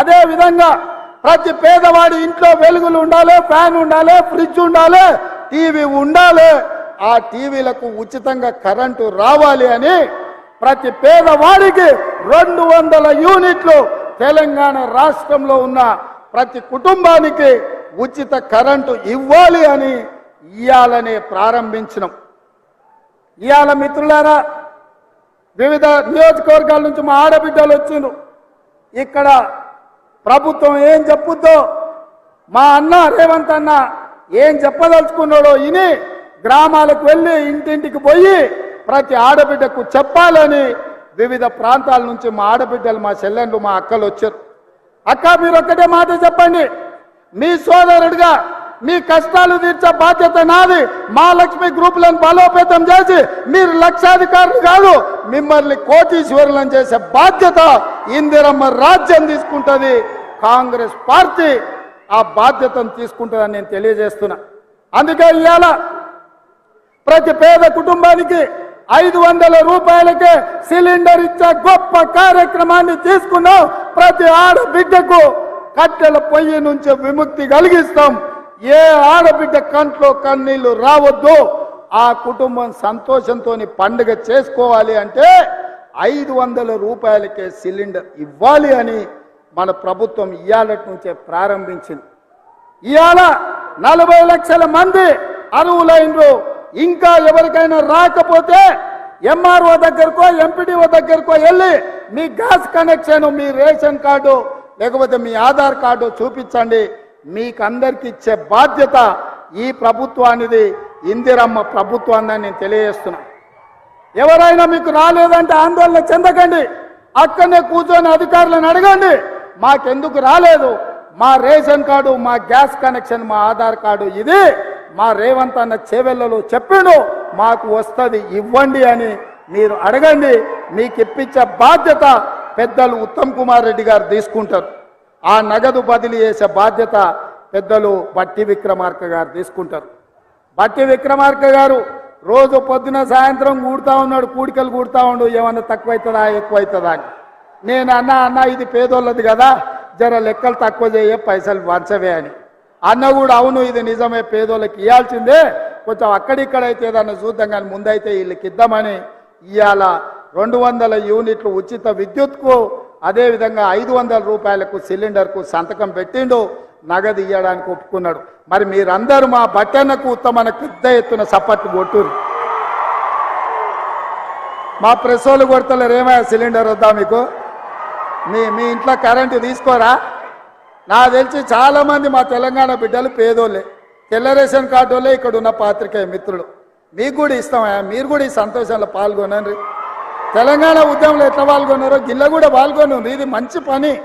అదే విధంగా ప్రతి పేదవాడి ఇంట్లో వెలుగులు ఉండాలి ఫ్యాన్ ఉండాలి ఫ్రిడ్జ్ ఉండాలి టీవీ ఉండాలి. ఆ టీవీలకు ఉచితంగా కరెంటు రావాలి అని ప్రతి పేదవాడికి రెండు వందల యూనిట్లు తెలంగాణ రాష్ట్రంలో ఉన్న ప్రతి కుటుంబానికి ఉచిత కరెంటు ఇవ్వాలి అని ఇయ్యాలని ప్రారంభించినాం. ఇవాళ మిత్రులారా వివిధ నియోజకవర్గాల నుంచి మా ఆడబిడ్డలు వచ్చిండ్రు. ఇక్కడ ప్రభుత్వం ఏం చెప్పుద్దో మా అన్న రేవంత్ అన్న ఏం చెప్పదలుచుకున్నాడో ఇని గ్రామాలకు వెళ్ళి ఇంటింటికి పోయి ప్రతి ఆడబిడ్డకు చెప్పాలని వివిధ ప్రాంతాల నుంచి మా ఆడబిడ్డలు మా చెల్లెండ్లు మా అక్కలు వచ్చారు. అక్క మీరు ఒక్కటే మాట చెప్పండి. మీ సోదరుడిగా మీ కష్టాలు తీర్చే బాధ్యత నాది. మా లక్ష్మి గ్రూపులను బలోపేతం చేసి మీరు లక్షాధికారులు కాదు మిమ్మల్ని కోటీశ్వరులను చేసే బాధ్యత ఇందిరమ్మ రాజ్యం తీసుకుంటుంది. కాంగ్రెస్ పార్టీ ఆ బాధ్యతను తీసుకుంటుందని నేను తెలియజేస్తున్నా. అందుకే ఇవాళ ప్రతి పేద కుటుంబానికి ఐదు వందల రూపాయలకే సిలిండర్ ఇచ్చే గొప్ప కార్యక్రమాన్ని తీసుకున్నాం. ప్రతి ఆడబిడ్డకు కట్టెల పొయ్యి నుంచి విముక్తి కలిగిస్తాం. ఏ ఆడబిడ్డ కంట్లో కన్నీళ్ళు రావద్దు. ఆ కుటుంబం సంతోషంతో పండుగ చేసుకోవాలి అంటే ఐదు వందల రూపాయలకే సిలిండర్ ఇవ్వాలి అని మన ప్రభుత్వం ఇయాలటి నుంచే ప్రారంభించింది. ఇవాళ నలభై లక్షల మంది అరువులైనరు ఇంకా ఎవరికైనా రాకపోతే ఎంఆర్ఓ దగ్గరకో ఎంపీడీఓ దగ్గరకో వెళ్ళి మీ గ్యాస్ కనెక్షన్ మీ రేషన్ కార్డు లేకపోతే మీ ఆధార్ కార్డు చూపించండి. మీకు అందరికి ఇచ్చే బాధ్యత ఈ ప్రభుత్వానిది. ఇందిరమ్మ ప్రభుత్వాన్ని నేను తెలియజేస్తున్నా. ఎవరైనా మీకు రాలేదంటే ఆందోళన చెందకండి. అక్కడనే కూర్చొని అధికారులను అడగండి. మాకెందుకు రాలేదు? మా రేషన్ కార్డు మా గ్యాస్ కనెక్షన్ మా ఆధార్ కార్డు ఇది. మా రేవంత్ అన్న చేవెళ్ళలో చెప్పిండు మాకు వస్తుంది ఇవ్వండి అని మీరు అడగండి. మీకు ఇప్పించే బాధ్యత పెద్దలు ఉత్తమ్ కుమార్ రెడ్డి గారు తీసుకుంటారు. ఆ నగదు బదిలీ చేసే బాధ్యత పెద్దలు బట్టి విక్రమార్క గారు తీసుకుంటారు. బట్టి విక్రమార్క గారు రోజు పొద్దున సాయంత్రం కూడుతా ఉన్నాడు కూడికలు కూడుతా ఉండు ఏమన్నా తక్కువైతుందా ఎక్కువైతుందా అని. నేను అన్న అన్న ఇది పేదోళ్ళది కదా జర లెక్కలు తక్కువ చేయ పైసలు వంచవే అని. అన్న కూడా అవును ఇది నిజమే పేదోళ్ళకి ఇవ్వాల్సిందే కొంచెం అక్కడిక్కడైతే ఏదన్నా చూద్దాం కానీ ముందైతే వీళ్ళకి ఇద్దామని ఇవాళ రెండు వందల యూనిట్లు ఉచిత విద్యుత్కు అదేవిధంగా ఐదు వందల రూపాయలకు సిలిండర్కు సంతకం పెట్టిండు నగదు ఇవ్వడానికి ఒప్పుకున్నాడు. మరి మీరందరూ మా బట్టన్నకు ఉత్తమన పెద్ద ఎత్తున సపట్టు కొట్టురు మా ప్రెస్ వాళ్ళు కొడతలేరు ఏమయ్యా సిలిండర్ వద్దా మీకు? మీ మీ ఇంట్లో కరెంటు తీసుకోరా? నాకు తెలిసి చాలామంది మా తెలంగాణ బిడ్డలు పేదోళ్ళే. తెల్ల రేషన్ కార్డు వాళ్ళే ఇక్కడ ఉన్న పాత్రికేయ మిత్రులు. మీకు కూడా ఇస్తామయ్యా మీరు కూడా ఈ సంతోషంలో పాల్గొనండి. తెలంగాణ ఉద్యమంలో ఎట్లా పాల్గొన్నారో గిల్ల కూడా పాల్గొన్నారు ఇది మంచి పని.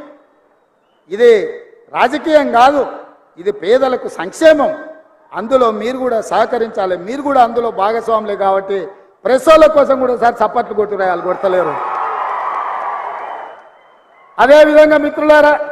ఇది రాజకీయం కాదు. ఇది పేదలకు సంక్షేమం. అందులో మీరు కూడా సహకరించాలి. మీరు కూడా అందులో భాగస్వాములే కాబట్టి ప్రెస్ కోసం కూడా సార్ చప్పట్లు కొట్టురాయాలి కొడతలేరు. అదేవిధంగా మిత్రులారా